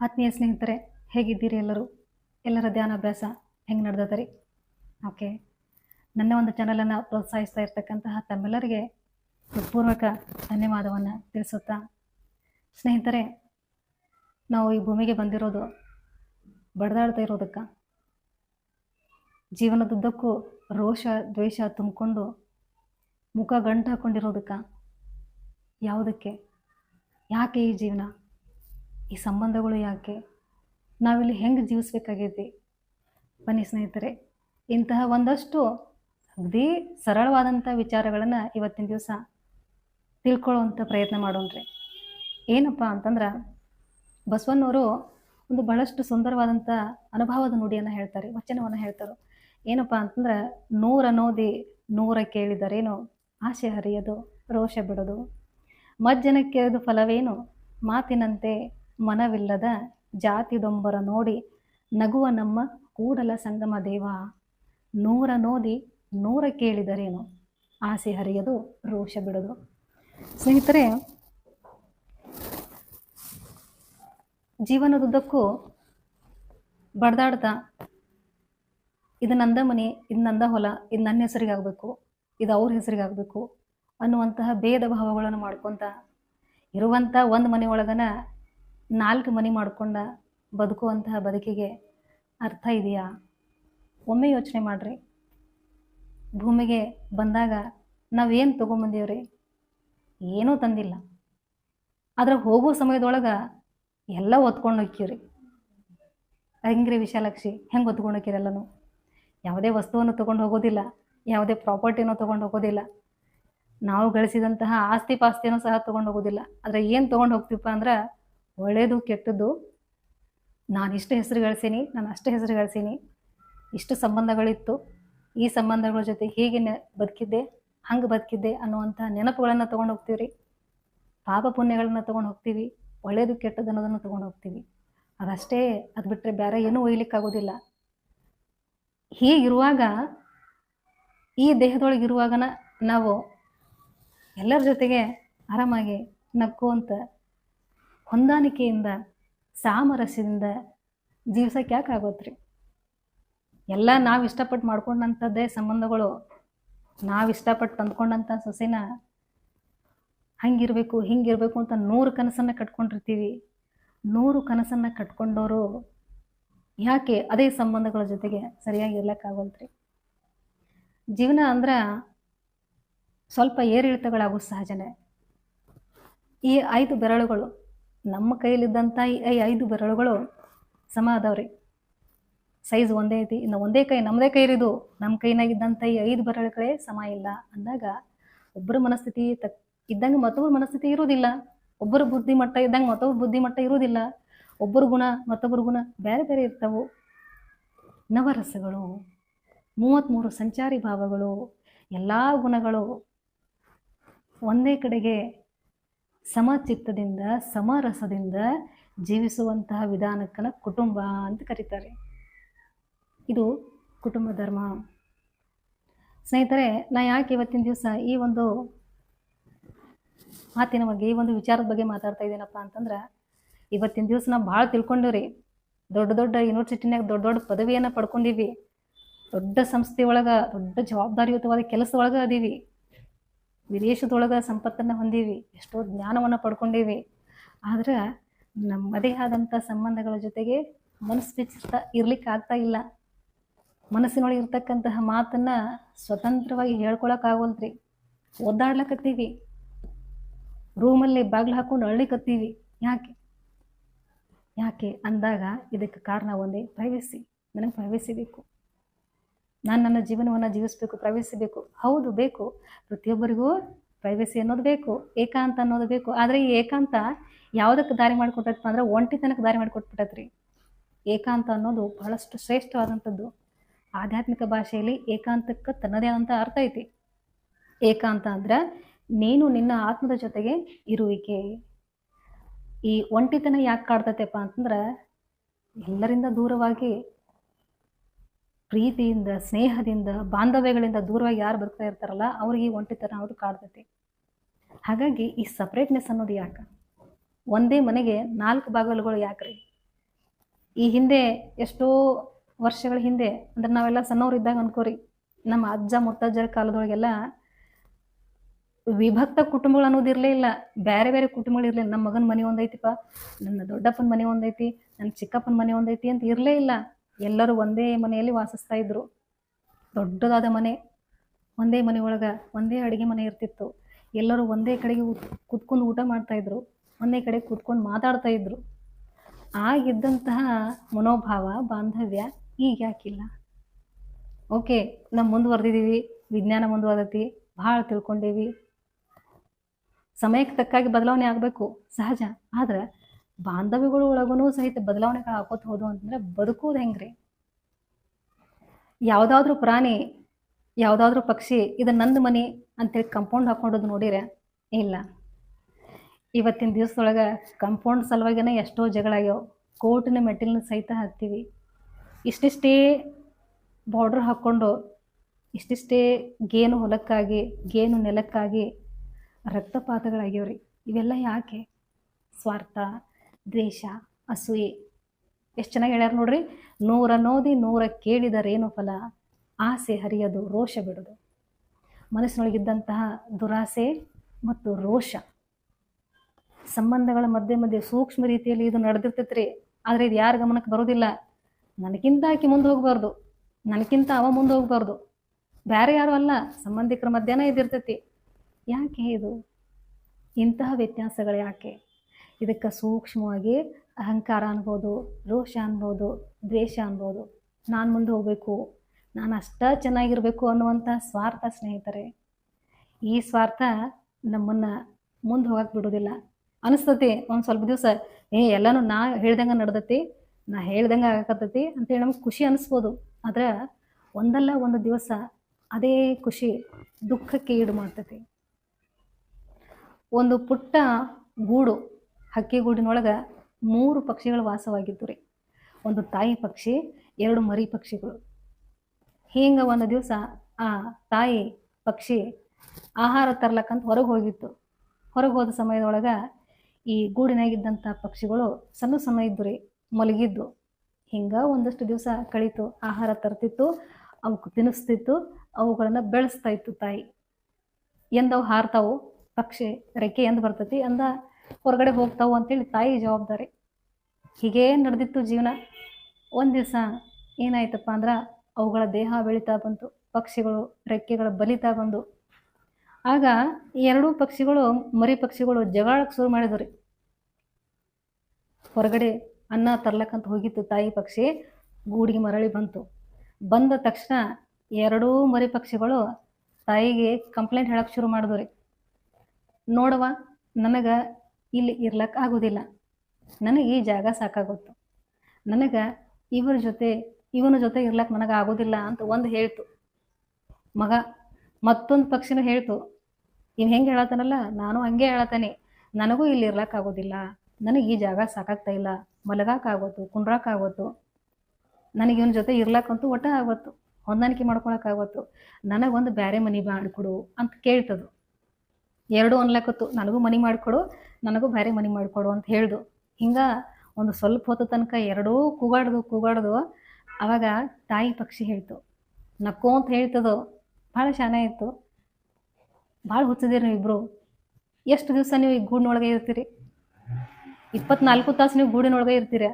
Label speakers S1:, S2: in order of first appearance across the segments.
S1: ಆತ್ಮೀಯ ಸ್ನೇಹಿತರೆ, ಹೇಗಿದ್ದೀರಿ ಎಲ್ಲರೂ? ಎಲ್ಲರ ಧ್ಯಾನಾಭ್ಯಾಸ ಹೆಂಗೆ ನಡೆದದ ರೀ? ಓಕೆ. ನನ್ನ ಒಂದು ಚಾನಲನ್ನು ಪ್ರೋತ್ಸಾಹಿಸ್ತಾ ಇರ್ತಕ್ಕಂತಹ ತಮ್ಮೆಲ್ಲರಿಗೆ ಪೂರ್ವಕ ಧನ್ಯವಾದವನ್ನು ತಿಳಿಸುತ್ತಾ, ಸ್ನೇಹಿತರೆ, ನಾವು ಈ ಭೂಮಿಗೆ ಬಂದಿರೋದು, ಬಡ್ದಾಡ್ತಾ ಇರೋದಕ್ಕೆ. ಜೀವನದುದ್ದಕ್ಕೂ ರೋಷ, ದ್ವೇಷ ತುಂಬಿಕೊಂಡು ಮುಖ ಗಂಟು ಹಾಕ್ಕೊಂಡಿರೋದಕ್ಕೆ ಯಾವುದಕ್ಕೆ? ಯಾಕೆ ಈ ಜೀವನ? ಈ ಸಂಬಂಧಗಳು ಯಾಕೆ? ನಾವಿಲ್ಲಿ ಹೆಂಗೆ ಜೀವಿಸ್ಬೇಕಾಗೈತಿ? ಬನ್ನಿ ಸ್ನೇಹಿತರೆ, ಇಂತಹ ಒಂದಷ್ಟು ಅಗದಿ ಸರಳವಾದಂಥ ವಿಚಾರಗಳನ್ನು ಇವತ್ತಿನ ದಿವಸ ತಿಳ್ಕೊಳ್ಳುವಂಥ ಪ್ರಯತ್ನ ಮಾಡೋಣ್ರಿ. ಏನಪ್ಪ ಅಂತಂದ್ರೆ, ಬಸವಣ್ಣವರು ಒಂದು ಬಹಳಷ್ಟು ಸುಂದರವಾದಂಥ ಅನುಭವದ ನುಡಿಯನ್ನು ಹೇಳ್ತಾರೆ, ವಚನವನ್ನು ಹೇಳ್ತಾರೆ. ಏನಪ್ಪ ಅಂತಂದ್ರೆ, ನೂರ ನೋದಿ ನೂರ ಕೇಳಿದರೇನು? ಆಸೆ ಹರಿಯದು, ರೋಷ ಬಿಡೋದು. ಮಜ್ಜನ ಕೇಳಿದ ಫಲವೇನು? ಮಾತಿನಂತೆ ಮನವಿಲ್ಲದ ಜಾತಿದೊಂಬರ ನೋಡಿ ನಗುವ ನಮ್ಮ ಕೂಡಲ ಸಂಗಮ ದೇವ. ನೂರ ನೋದಿ ನೂರ ಕೇಳಿದರೇನು? ಆಸೆ ಹರಿಯದು, ರೋಷ ಬಿಡದು. ಸ್ನೇಹಿತರೆ, ಜೀವನದುದ್ದಕ್ಕೂ ಬಡ್ದಾಡ್ತಾ ಇದು ನಂದ ಮನೆ ಇದು ನಂದ ಹೊಲ ಇದು ನನ್ನ ಹೆಸರಿಗಾಗಬೇಕು, ಇದು ಅವ್ರ ಹೆಸರಿಗಾಗಬೇಕು ಅನ್ನುವಂತಹ ಭೇದ ಭಾವಗಳನ್ನು ಮಾಡ್ಕೊತ ಇರುವಂಥ ಒಂದು ಮನೆಯೊಳಗನ ನಾಲ್ಕು ಮನಿ ಮಾಡ್ಕೊಂಡ ಬದುಕುವಂತಹ ಬದುಕಿಗೆ ಅರ್ಥ ಇದೆಯಾ? ಒಮ್ಮೆ ಯೋಚನೆ ಮಾಡಿರಿ. ಭೂಮಿಗೆ ಬಂದಾಗ ನಾವೇನು ತೊಗೊಂಬಂದೀವ್ರಿ? ಏನೂ ತಂದಿಲ್ಲ. ಆದ್ರೆ ಹೋಗೋ ಸಮಯದೊಳಗೆ ಎಲ್ಲ ಒತ್ಕೊಂಡು ಹೋಗ್ತೀವ್ರಿ ಹೆಂಗ್ರಿ ವಿಶಾಲಾಕ್ಷಿ? ಹೆಂಗೆ ಒತ್ಕೊಂಡು ಹೋಗ್ತೀರಿ ಎಲ್ಲನೂ? ಯಾವುದೇ ವಸ್ತುವನ್ನು ತೊಗೊಂಡು ಹೋಗೋದಿಲ್ಲ, ಯಾವುದೇ ಪ್ರಾಪರ್ಟಿನೂ ತೊಗೊಂಡು ಹೋಗೋದಿಲ್ಲ. ನಾವು ಗಳಿಸಿದಂತಹ ಆಸ್ತಿ ಪಾಸ್ತಿನೂ ಸಹ ತೊಗೊಂಡು ಹೋಗೋದಿಲ್ಲ. ಆದರೆ ಏನು ತೊಗೊಂಡು ಹೋಗ್ತೀವಪ್ಪ ಅಂದ್ರೆ ಒಳ್ಳೆಯದು ಕೆಟ್ಟದ್ದು. ನಾನು ಇಷ್ಟು ಹೆಸರು ಗಳಿಸೀನಿ, ನಾನು ಅಷ್ಟು ಹೆಸರು ಗಳಿಸೀನಿ. ಇಷ್ಟು ಸಂಬಂಧಗಳಿತ್ತು. ಈ ಸಂಬಂಧಗಳ ಜೊತೆ ಹೀಗೆ ನೆ ಬದುಕಿದ್ದೆ, ಹಂಗೆ ಬದುಕಿದ್ದೆ ಅನ್ನುವಂಥ ನೆನಪುಗಳನ್ನು ತೊಗೊಂಡು ಹೋಗ್ತೀವಿ ರೀ ಪಾಪ ಪುಣ್ಯಗಳನ್ನ ತೊಗೊಂಡು ಹೋಗ್ತೀವಿ. ಒಳ್ಳೆಯದು ಕೆಟ್ಟದ್ದು ಅನ್ನೋದನ್ನು ತೊಗೊಂಡು ಹೋಗ್ತೀವಿ. ಅದಷ್ಟೇ ಅದು ಬಿಟ್ಟರೆ ಬೇರೆ ಏನೂ ಒಯ್ಲಿಕ್ಕಾಗೋದಿಲ್ಲ. ಹೀಗಿರುವಾಗ ಈ ದೇಹದೊಳಗೆ ಇರುವಾಗನ ನಾವು ಎಲ್ಲರ ಜೊತೆಗೆ ಆರಾಮಾಗಿ ನಕ್ಕೋಂತ ಹೊಂದಾಣಿಕೆಯಿಂದ, ಸಾಮರಸ್ಯದಿಂದ ಜೀವಿಸೋಕೆ ಯಾಕೆ ಆಗೋತ್ರಿ? ಎಲ್ಲ ನಾವು ಇಷ್ಟಪಟ್ಟು ಮಾಡ್ಕೊಂಡಂಥದ್ದೇ ಸಂಬಂಧಗಳು, ನಾವು ಇಷ್ಟಪಟ್ಟು ತಂದ್ಕೊಂಡಂಥ ಸೊಸೆನ ಹಂಗಿರಬೇಕು, ಹಿಂಗಿರಬೇಕು ಅಂತ ನೂರು ಕನಸನ್ನು ಕಟ್ಕೊಂಡಿರ್ತೀವಿ. ನೂರು ಕನಸನ್ನು ಕಟ್ಕೊಂಡವರು ಯಾಕೆ ಅದೇ ಸಂಬಂಧಗಳ ಜೊತೆಗೆ ಸರಿಯಾಗಿ ಇರ್ಲಿಕ್ಕಾಗಲ್ತ್ರಿ ಜೀವನ ಅಂದ್ರೆ ಸ್ವಲ್ಪ ಏರಿಳಿತಗಳಾಗೋ ಸಹಜನೇ. ಈ ಐದು ಬೆರಳುಗಳು ನಮ್ಮ ಕೈಯಲ್ಲಿದ್ದಂಥ ಈ ಐದು ಬೆರಳುಗಳು ಸಮ ಅದಾವ್ರಿ ಸೈಜ್ ಒಂದೇ ಐತಿ. ಇನ್ನು ಒಂದೇ ಕೈ ನಮ್ಮದೇ ಕೈ ಇರಿದು ನಮ್ಮ ಕೈನಾಗಿದ್ದಂಥ ಈ ಐದು ಬೆರಳುಗಳೇ ಸಮ ಇಲ್ಲ ಅಂದಾಗ ಒಬ್ಬರ ಮನಸ್ಥಿತಿ ತಕ್ ಇದ್ದಂಗೆ ಮತ್ತೊಬ್ಬರ ಮನಸ್ಥಿತಿ ಇರುವುದಿಲ್ಲ ಒಬ್ಬರ ಬುದ್ಧಿಮಟ್ಟ ಇದ್ದಂಗೆ ಮತ್ತೊಬ್ಬರ ಬುದ್ಧಿಮಟ್ಟ ಇರುವುದಿಲ್ಲ ಒಬ್ಬರ ಗುಣ ಮತ್ತೊಬ್ಬರ ಗುಣ ಬೇರೆ ಬೇರೆ ಇರ್ತವು. ನವರಸಗಳು ಮೂವತ್ತ್ಮೂರು ಸಂಚಾರಿ ಭಾವಗಳು, ಎಲ್ಲ ಗುಣಗಳು ಒಂದೇ ಕಡೆಗೆ ಸಮಚಿತ್ತದಿಂದ, ಸಮರಸದಿಂದ ಜೀವಿಸುವಂತಹ ವಿಧಾನಕ್ಕನ ಕುಟುಂಬ ಅಂತ ಕರೀತಾರೆ. ಇದು ಕುಟುಂಬ ಧರ್ಮ. ಸ್ನೇಹಿತರೆ, ನಾ ಯಾಕೆ ಇವತ್ತಿನ ದಿವಸ ಈ ಒಂದು ಮಾತಿನ ಬಗ್ಗೆ, ಈ ಒಂದು ವಿಚಾರದ ಬಗ್ಗೆ ಮಾತಾಡ್ತಾ ಇದ್ದೀನಪ್ಪ ಅಂತಂದ್ರೆ, ಇವತ್ತಿನ ದಿವಸ ನಾವು ಭಾಳ ತಿಳ್ಕೊಂಡಿವ್ರಿ. ದೊಡ್ಡ ದೊಡ್ಡ ಯೂನಿವರ್ಸಿಟಿನಾಗ ದೊಡ್ಡ ದೊಡ್ಡ ಪದವಿಯನ್ನು ಪಡ್ಕೊಂಡಿವಿ ದೊಡ್ಡ ಸಂಸ್ಥೆ ಒಳಗೆ ದೊಡ್ಡ ಜವಾಬ್ದಾರಿಯುತವಾದ ಕೆಲಸದೊಳಗೆ ಅದೀವಿ. ವಿದೇಶದೊಳಗೆ ಸಂಪತ್ತನ್ನು ಹೊಂದೀವಿ, ಎಷ್ಟೋ ಜ್ಞಾನವನ್ನು ಪಡ್ಕೊಂಡೀವಿ. ಆದ್ರೆ ನಮ್ಮದೇ ಆದಂಥ ಸಂಬಂಧಗಳ ಜೊತೆಗೆ ಮನಸ್ಸು ಬಿಚ್ಚಿತ ಇರ್ಲಿಕ್ಕೆ ಆಗ್ತಾ ಇಲ್ಲ. ಮನಸ್ಸಿನೊಳಗೆ ಇರ್ತಕ್ಕಂತಹ ಮಾತನ್ನು ಸ್ವತಂತ್ರವಾಗಿ ಹೇಳ್ಕೊಳಕ್ಕಾಗೋಲ್ತ್ರಿ ಒದ್ದಾಡ್ಲಕತ್ತೀವಿ. ರೂಮಲ್ಲಿ ಬಾಗಿಲು ಹಾಕೊಂಡು ಅಳ್ಳಿಕತ್ತೀವಿ. ಯಾಕೆ? ಯಾಕೆ? ಅಂದಾಗ ಇದಕ್ಕೆ ಕಾರಣ ಒಂದೇ ಪ್ರೈವೇಸಿ ನನಗೆ ಪ್ರೈವೇಸಿ ಬೇಕು. ನಾನು ನನ್ನ ಜೀವನವನ್ನು ಜೀವಿಸಬೇಕು ಪ್ರೈವೇಸಿ ಬೇಕು ಹೌದು, ಬೇಕು. ಪ್ರತಿಯೊಬ್ಬರಿಗೂ ಪ್ರೈವೇಸಿ ಅನ್ನೋದು ಬೇಕು, ಏಕಾಂತ ಅನ್ನೋದು ಬೇಕು. ಆದರೆ ಈ ಏಕಾಂತ ಯಾವುದಕ್ಕೆ ದಾರಿ ಮಾಡಿಕೊಟ್ಟೈತಪ್ಪ ಅಂದ್ರೆ ಒಂಟಿತನಕ್ಕೆ ದಾರಿ ಮಾಡಿಕೊಟ್ಬಿಟ್ಟತ್ರಿ. ಏಕಾಂತ ಅನ್ನೋದು ಬಹಳಷ್ಟು ಶ್ರೇಷ್ಠವಾದಂಥದ್ದು. ಆಧ್ಯಾತ್ಮಿಕ ಭಾಷೆಯಲ್ಲಿ ಏಕಾಂತಕ್ಕೆ ತನ್ನದೇ ಆದಂಥ ಅರ್ಥ ಐತಿ. ಏಕಾಂತ ಅಂದ್ರೆ ನೀನು ನಿನ್ನ ಆತ್ಮದ ಜೊತೆಗೆ ಇರುವಿಕೆ. ಈ ಒಂಟಿತನ ಯಾಕೆ ಕಾಡ್ತೈತೆಪ್ಪ ಅಂತಂದ್ರೆ ಎಲ್ಲರಿಂದ ದೂರವಾಗಿ ಪ್ರೀತಿಯಿಂದ, ಸ್ನೇಹದಿಂದ, ಬಾಂಧವ್ಯಗಳಿಂದ ದೂರವಾಗಿ ಯಾರು ಬರ್ತಾ ಇರ್ತಾರಲ್ಲ, ಅವ್ರಿಗೆ ಈ ಒಂಟಿತನ ಅನ್ನೋದು ಕಾಡ್ತೈತಿ. ಹಾಗಾಗಿ ಈ ಸಪ್ರೇಟ್ನೆಸ್ ಅನ್ನೋದು ಯಾಕೆ? ಒಂದೇ ಮನೆಗೆ ನಾಲ್ಕು ಬಾಗಿಲುಗಳು ಯಾಕ್ರಿ? ಈ ಹಿಂದೆ ಎಷ್ಟೋ ವರ್ಷಗಳ ಹಿಂದೆ, ಅಂದ್ರೆ ನಾವೆಲ್ಲ ಸಣ್ಣವ್ರು ಇದ್ದಾಗ ಅನ್ಕೋರಿ, ನಮ್ಮ ಅಜ್ಜ ಮುತ್ತಜ್ಜರ ಕಾಲದೊಳಗೆಲ್ಲ ವಿಭಕ್ತ ಕುಟುಂಬಗಳು ಅನ್ನೋದು ಇರಲೇ ಇಲ್ಲ. ಬೇರೆ ಬೇರೆ ಕುಟುಂಬಗಳು ಇರಲಿಲ್ಲ ನಮ್ಮ ಮಗನ ಮನೆ ಒಂದೈತಿಪ್ಪ, ನನ್ನ ದೊಡ್ಡಪ್ಪನ ಮನೆ ಒಂದೈತಿ, ನನ್ನ ಚಿಕ್ಕಪ್ಪನ ಮನೆ ಒಂದೈತಿ ಅಂತ ಇರಲೇ ಇಲ್ಲ. ಎಲ್ಲರೂ ಒಂದೇ ಮನೆಯಲ್ಲಿ ವಾಸಿಸ್ತಾ ಇದ್ರು. ದೊಡ್ಡದಾದ ಮನೆ, ಒಂದೇ ಮನೆ ಒಳಗೆ ಒಂದೇ ಅಡುಗೆ ಮನೆ ಇರ್ತಿತ್ತು. ಎಲ್ಲರೂ ಒಂದೇ ಕಡೆಗೆ ಕುತ್ಕೊಂಡು ಊಟ ಮಾಡ್ತಾ ಇದ್ರು. ಒಂದೇ ಕಡೆ ಕೂತ್ಕೊಂಡು ಮಾತಾಡ್ತಾ ಇದ್ರು. ಆಗಿದ್ದಂತಹ ಮನೋಭಾವ, ಬಾಂಧವ್ಯ ಈಗ ಯಾಕಿಲ್ಲ. ಓಕೆ, ನಾವು ಮುಂದುವರೆದಿದ್ದೀವಿ ವಿಜ್ಞಾನ ಮುಂದುವರೆದೈತಿ, ಭಾಳ ತಿಳ್ಕೊಂಡೀವಿ. ಸಮಯಕ್ಕೆ ತಕ್ಕಾಗಿ ಬದಲಾವಣೆ ಆಗಬೇಕು. ಸಹಜ. ಆದ್ರೆ ಬಾಂಧವ್ಯಗಳು ಒಳಗೂ ಸಹಿತ ಬದಲಾವಣೆಗಳು ಹಾಕೋತ ಹೋದು ಅಂತಂದ್ರೆ ಬದುಕೋದು ಹೆಂಗ್ರಿ? ಯಾವುದಾದ್ರೂ ಪ್ರಾಣಿ, ಯಾವುದಾದ್ರೂ ಪಕ್ಷಿ, ಇದು ನಂದು ಮನೆ ಅಂತೇಳಿ ಕಂಪೌಂಡ್ ಹಾಕೊಂಡೋದು ನೋಡಿರ, ಇಲ್ಲ. ಇವತ್ತಿನ ದಿವಸದೊಳಗೆ ಕಂಪೌಂಡ್ ಸಲುವಾಗಿನೇ ಎಷ್ಟೋ ಜಗಳಾಗ್ಯಾವ ಕೋರ್ಟಿನ ಮೆಟ್ಟಿಲನ್ನ ಸಹಿತ ಹಾಕ್ತೀವಿ. ಇಷ್ಟಿಷ್ಟೇ ಬಾರ್ಡ್ರ್ ಹಾಕ್ಕೊಂಡು ಇಷ್ಟಿಷ್ಟೇ ಗೇನು ಹೊಲಕ್ಕಾಗಿ, ಗೇನು ನೆಲಕ್ಕಾಗಿ ರಕ್ತಪಾತಗಳಾಗ್ಯಾವ್ರಿ. ಇವೆಲ್ಲ ಯಾಕೆ? ಸ್ವಾರ್ಥ. ದ್ವೇಷ, ಅಸೂಯೆ. ಎಷ್ಟು ಚೆನ್ನಾಗಿ ಹೇಳ್ಯಾರ ನೋಡ್ರಿ, ನೂರ ನೋದಿ ನೂರ ಕೇಳಿದರೇನು ಫಲ, ಆಸೆ ಹರಿಯದು, ರೋಷ ಬಿಡೋದು. ಮನಸ್ಸಿನೊಳಗಿದ್ದಂತಹ ದುರಾಸೆ ಮತ್ತು ರೋಷ. ಸಂಬಂಧಗಳ ಮಧ್ಯೆ ಮಧ್ಯೆ ಸೂಕ್ಷ್ಮ ರೀತಿಯಲ್ಲಿ ಇದು ನಡೆದಿರ್ತೈತ್ರಿ. ಆದರೆ ಇದು ಯಾರ ಗಮನಕ್ಕೆ ಬರೋದಿಲ್ಲ. ನನಗಿಂತ ಆಕೆ ಮುಂದೆ ಹೋಗಬಾರ್ದು. ನನಗಿಂತ ಅವ ಮುಂದೆ ಹೋಗಬಾರ್ದು. ಬೇರೆ ಯಾರು ಅಲ್ಲ, ಸಂಬಂಧಿಕರ ಮಧ್ಯಾಹ್ನ ಇದಿರ್ತೈತಿ. ಯಾಕೆ ಇದು? ಇಂತಹ ವ್ಯತ್ಯಾಸಗಳು ಯಾಕೆ? ಇದಕ್ಕೆ ಸೂಕ್ಷ್ಮವಾಗಿ ಅಹಂಕಾರ ಅನ್ಬೋದು, ರೋಷ ಅನ್ಬೋದು, ದ್ವೇಷ ಅನ್ಬೋದು. ನಾನು ಮುಂದೆ ಹೋಗಬೇಕು, ನಾನು ಅಷ್ಟ ಚೆನ್ನಾಗಿರಬೇಕು ಅನ್ನುವಂಥ ಸ್ವಾರ್ಥ ಸ್ನೇಹಿತರೆ. ಈ ಸ್ವಾರ್ಥ ನಮ್ಮನ್ನು ಮುಂದೆ ಹೋಗಕ್ಕೆ ಬಿಡೋದಿಲ್ಲ. ಅನಿಸ್ತತಿ ಒಂದು ಸ್ವಲ್ಪ ದಿವಸ, ಏ, ಎಲ್ಲನೂ ನಾ ಹೇಳ್ದಂಗೆ ನಡ್ದತಿ, ನಾ ಹೇಳ್ದಂಗೆ ಆಗಕತ್ತೈತಿ ಅಂತೇಳಿ ನಮ್ಗೆ ಖುಷಿ ಅನಿಸ್ಬೋದು. ಆದ್ರೆ ಒಂದಲ್ಲ ಒಂದು ದಿವಸ ಅದೇ ಖುಷಿ ದುಃಖಕ್ಕೆ ಈಡು ಮಾಡ್ತೈತಿ. ಒಂದು ಪುಟ್ಟ ಗೂಡು ಹಕ್ಕಿ ಗೂಡಿನೊಳಗೆ ಮೂರು ಪಕ್ಷಿಗಳು ವಾಸವಾಗಿದ್ದು ರೀ. ಒಂದು ತಾಯಿ ಪಕ್ಷಿ, ಎರಡು ಮರಿ ಪಕ್ಷಿಗಳು. ಹಿಂಗೆ ಒಂದು ದಿವಸ ಆ ತಾಯಿ ಪಕ್ಷಿ ಆಹಾರ ತರ್ಲಕ್ಕಂತ ಹೊರಗೆ ಹೋಗಿತ್ತು. ಹೊರಗೆ ಹೋದ ಸಮಯದೊಳಗೆ ಈ ಗೂಡಿನಾಗಿದ್ದಂಥ ಪಕ್ಷಿಗಳು ಸಣ್ಣ ಸಣ್ಣ ಇದ್ದು ರೀ, ಮಲಗಿದ್ದು. ಹಿಂಗೆ ಒಂದಷ್ಟು ದಿವಸ ಕಳೀತು, ಆಹಾರ ತರ್ತಿತ್ತು ಅವಕ್ಕೆ ತಿನ್ನಿಸ್ತಿತ್ತು, ಅವುಗಳನ್ನು ಬೆಳೆಸ್ತಾ ಇತ್ತು ತಾಯಿ. ಎಂದವು ಹಾರ್ತಾವು, ಪಕ್ಷಿ ರೆಕ್ಕೆ ಎಂದು ಬರ್ತೈತಿ, ಅಂದ ಹೊರಗಡೆ ಹೋಗ್ತಾವು ಅಂತೇಳಿ ತಾಯಿ ಜವಾಬ್ದಾರಿ. ಹೀಗೇ ನಡೆದಿತ್ತು ಜೀವನ. ಒಂದು ದಿವಸ ಏನಾಯ್ತಪ್ಪ ಅಂದ್ರೆ ಅವುಗಳ ದೇಹ ಬೆಳೀತಾ ಬಂತು, ಪಕ್ಷಿಗಳು, ರೆಕ್ಕೆಗಳು ಬಲಿತಾ ಬಂದು. ಆಗ ಎರಡೂ ಪಕ್ಷಿಗಳು, ಮರಿ ಪಕ್ಷಿಗಳು ಜಗಳಕ್ಕೆ ಶುರು ಮಾಡಿದ್ರಿ ಹೊರಗಡೆ ಅನ್ನ ತರ್ಲಕ್ಕಂತ ಹೋಗಿತ್ತು ತಾಯಿ ಪಕ್ಷಿ, ಗೂಡಿಗೆ ಮರಳಿ ಬಂತು. ಬಂದ ತಕ್ಷಣ ಎರಡೂ ಮರಿ ಪಕ್ಷಿಗಳು ತಾಯಿಗೆ ಕಂಪ್ಲೇಂಟ್ ಹೇಳಕ್ಕೆ ಶುರು ಮಾಡಿದ್ರಿ ನೋಡವ ನನಗೆ ಇಲ್ಲಿ ಇರ್ಲಕ್ಕೆ ಆಗೋದಿಲ್ಲ. ನನಗೆ ಈ ಜಾಗ ಸಾಕಾಗುತ್ತೆ. ನನಗೆ ಇವರ ಜೊತೆ, ಇವನ ಜೊತೆ ಇರ್ಲಕ್ಕೆ ನನಗೆ ಆಗೋದಿಲ್ಲ ಅಂತ ಒಂದು ಹೇಳ್ತು. ಮಗ ಮತ್ತೊಂದು ಪಕ್ಷಿನೂ ಹೇಳ್ತು. ಇವ್ ಹೆಂಗೆ ಹೇಳತ್ತಾನಲ್ಲ ನಾನು ಹಂಗೆ ಹೇಳತ್ತಾನೆ ನನಗೂ ಇಲ್ಲಿ ಇರ್ಲಕ್ಕೆ ಆಗೋದಿಲ್ಲ. ನನಗೆ ಈ ಜಾಗ ಸಾಕಾಗ್ತಾ ಇಲ್ಲ. ಮಲಗಾಕಾಗೋತು ಕುಂಡ್ರಾಕಾಗೋತು ನನಗೆ ಇವನ ಜೊತೆ ಇರ್ಲಕ್ಕಂತೂ ಒಟ್ಟ ಆಗೋತ್ತು. ಹೊಂದಾಣಿಕೆ ನನಗೆ ನನಗೊಂದು ಬೇರೆ ಮನೆ ಮಾಡಿಕೊಡು ಅಂತ ಕೇಳ್ತದು. ಎರಡು ಅನ್ಲಕತ್ತು. ನನಗೂ ಮನಿ ಮಾಡಿಕೊಡು, ನನಗೂ ಬೇರೆ ಮನಿ ಮಾಡಿಕೊಡು ಅಂತ ಹೇಳ್ದು. ಹಿಂಗೆ ಒಂದು ಸ್ವಲ್ಪ ಹೊತ್ತು ತನಕ ಎರಡೂ ಕೂಗಾಡ್ದು ಕೂಗಾಡ್ದು ಅವಾಗ ತಾಯಿ ಪಕ್ಷಿ ಹೇಳ್ತು. ನಕ್ಕೋ ಅಂತ ಹೇಳ್ತದೋ. ಭಾಳ ಶಾನೆ ಇತ್ತು. ಭಾಳ ಹುಚ್ಚಿದಿರಿ ನೀವು ಇಬ್ಬರು ಎಷ್ಟು ದಿವಸ ನೀವು ಈ ಗೂಡಿನೊಳಗೆ ಇರ್ತೀರಿ? ಇಪ್ಪತ್ನಾಲ್ಕು ತಾಸು ನೀವು ಗೂಡಿನೊಳಗೆ ಇರ್ತೀರ?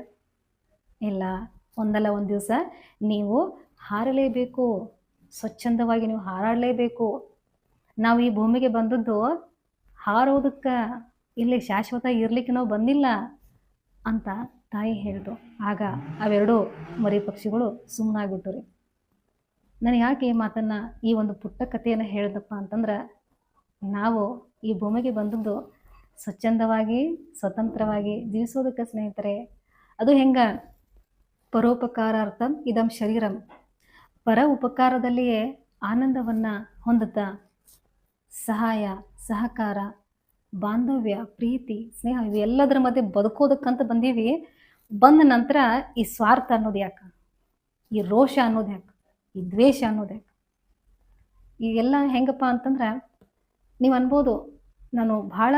S1: ಇಲ್ಲ, ಒಂದಲ್ಲ ಒಂದು ದಿವಸ ನೀವು ಹಾರಲೇಬೇಕು. ಸ್ವಚ್ಛಂದವಾಗಿ ನೀವು ಹಾರಾಡಲೇಬೇಕು. ನಾವು ಈ ಭೂಮಿಗೆ ಬಂದದ್ದು ಹಾರೋದಕ್ಕೆ ಇಲ್ಲಿ ಶಾಶ್ವತ ಇರ್ಲಿಕ್ಕೆ ನಾವು ಬಂದಿಲ್ಲ ಅಂತ ತಾಯಿ ಹೇಳಿದ್ರು ಆಗ ಅವೆರಡೂ ಮರಿ ಪಕ್ಷಿಗಳು ಸುಮ್ಮನಾಗ್ಬಿಟ್ಟು ರೀ ನಾನು ಯಾಕೆ ಈ ಮಾತನ್ನು ಈ ಒಂದು ಪುಟ್ಟ ಕಥೆಯನ್ನು ಹೇಳಿದಪ್ಪ ಅಂತಂದ್ರೆ, ನಾವು ಈ ಭೂಮಿಗೆ ಬಂದದ್ದು ಸ್ವಚ್ಛಂದವಾಗಿ, ಸ್ವತಂತ್ರವಾಗಿ ಜೀವಿಸೋದಕ್ಕೆ ಸ್ನೇಹಿತರೆ, ಅದು ಹೆಂಗ? ಪರೋಪಕಾರಾರ್ಥಂ ಇದಂ ಶರೀರಂ. ಪರ ಉಪಕಾರದಲ್ಲಿಯೇ ಆನಂದವನ್ನು ಹೊಂದುತ್ತಾ ಸಹಾಯ, ಸಹಕಾರ, ಬಾಂಧವ್ಯ, ಪ್ರೀತಿ, ಸ್ನೇಹ ಇವೆಲ್ಲದರ ಮಧ್ಯೆ ಬದುಕೋದಕ್ಕಂತ ಬಂದೀವಿ. ಬಂದ ನಂತರ ಈ ಸ್ವಾರ್ಥ ಅನ್ನೋದು ಯಾಕೆ? ಈ ರೋಷ ಅನ್ನೋದು ಯಾಕೆ? ಈ ದ್ವೇಷ ಅನ್ನೋದು ಯಾಕೆ? ಈಗೆಲ್ಲ ಹೆಂಗಪ್ಪ ಅಂತಂದ್ರೆ ನೀವು ಅನ್ಬೋದು, ನಾನು ಭಾಳ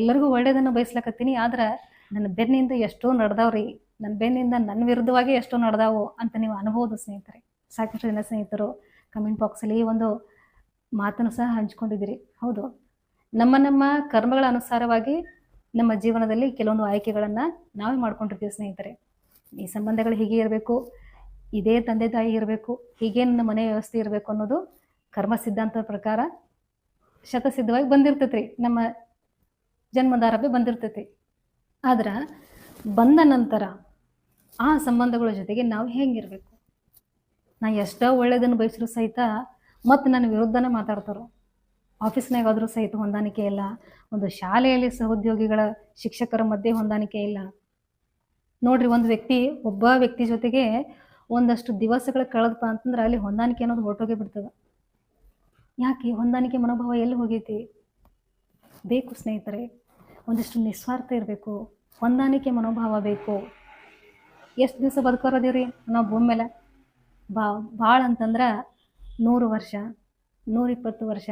S1: ಎಲ್ಲರಿಗೂ ಒಳ್ಳೇದನ್ನು ಬಯಸ್ಲಕತ್ತೀನಿ, ಆದ್ರೆ ನನ್ನ ಬೆನ್ನಿಂದ ಎಷ್ಟೋ ನಡೆದವ್ರಿ ನನ್ನ ಬೆನ್ನಿಂದ ನನ್ನ ವಿರುದ್ಧವಾಗಿ ಎಷ್ಟೋ ನಡೆದಾವು ಅಂತ ನೀವು ಅನ್ಬೋದು ಸ್ನೇಹಿತರೆ. ಸಾಕಷ್ಟು ಜನ ಸ್ನೇಹಿತರು ಕಮೆಂಟ್ ಬಾಕ್ಸಲ್ಲಿ ಒಂದು ಮಾತನ್ನು ಸಹ ಹಂಚ್ಕೊಂಡಿದ್ದೀರಿ. ಹೌದು. ನಮ್ಮ ನಮ್ಮ ಕರ್ಮಗಳ ಅನುಸಾರವಾಗಿ ನಮ್ಮ ಜೀವನದಲ್ಲಿ ಕೆಲವೊಂದು ಆಯ್ಕೆಗಳನ್ನು ನಾವೇ ಮಾಡ್ಕೊಂಡಿರ್ತೀವಿ ಸ್ನೇಹಿತರೆ. ಈ ಸಂಬಂಧಗಳು ಹೀಗೆ ಇರಬೇಕು, ಇದೇ ತಂದೆ ತಾಯಿ ಇರಬೇಕು, ಹೀಗೆ ನನ್ನ ಮನೆ ವ್ಯವಸ್ಥೆ ಇರಬೇಕು ಅನ್ನೋದು ಕರ್ಮ ಸಿದ್ಧಾಂತದ ಪ್ರಕಾರ ಶತಸಿದ್ಧವಾಗಿ ಬಂದಿರ್ತೈತ್ರಿ. ನಮ್ಮ ಜನ್ಮದಾರಭ್ಯ ಬಂದಿರ್ತೈತಿ. ಆದ್ರೆ ಬಂದ ನಂತರ ಆ ಸಂಬಂಧಗಳ ಜೊತೆಗೆ ನಾವು ಹೆಂಗಿರಬೇಕು? ನಾ ಎಷ್ಟೋ ಒಳ್ಳೇದನ್ನು ಬಯಸಿದ್ರು ಸಹಿತ ಮತ್ತು ನನ್ನ ವಿರುದ್ಧನೇ ಮಾತಾಡ್ತಾರೆ? ಆಫೀಸ್ನಾಗ ಆದರೂ ಸಹಿತ ಹೊಂದಾಣಿಕೆ ಇಲ್ಲ. ಒಂದು ಶಾಲೆಯಲ್ಲಿ ಸಹೋದ್ಯೋಗಿಗಳ ಶಿಕ್ಷಕರ ಮಧ್ಯೆ ಹೊಂದಾಣಿಕೆ ಇಲ್ಲ. ನೋಡ್ರಿ, ಒಂದು ವ್ಯಕ್ತಿ, ಒಬ್ಬ ವ್ಯಕ್ತಿ ಜೊತೆಗೆ ಒಂದಷ್ಟು ದಿವಸಗಳ ಕಳೆದಪ್ಪ ಅಂತಂದ್ರೆ ಅಲ್ಲಿ ಹೊಂದಾಣಿಕೆ ಅನ್ನೋದು ಹೊರಟೋಗೇ ಬಿಡ್ತದೆ. ಯಾಕೆ? ಹೊಂದಾಣಿಕೆ ಮನೋಭಾವ ಎಲ್ಲಿ ಹೋಗೈತಿ? ಬೇಕು ಸ್ನೇಹಿತರೆ, ಒಂದಿಷ್ಟು ನಿಸ್ವಾರ್ಥ ಇರಬೇಕು. ಹೊಂದಾಣಿಕೆ ಮನೋಭಾವ ಬೇಕು. ಎಷ್ಟು ದಿವಸ ಬದುಕೋರದೀವ್ರಿ ನಾವು ಭೂಮಿ ಮೇಲೆ ಬಾ ಭಾಳ ಅಂತಂದ್ರೆ ನೂರು ವರ್ಷ, ನೂರಿಪ್ಪತ್ತು ವರ್ಷ.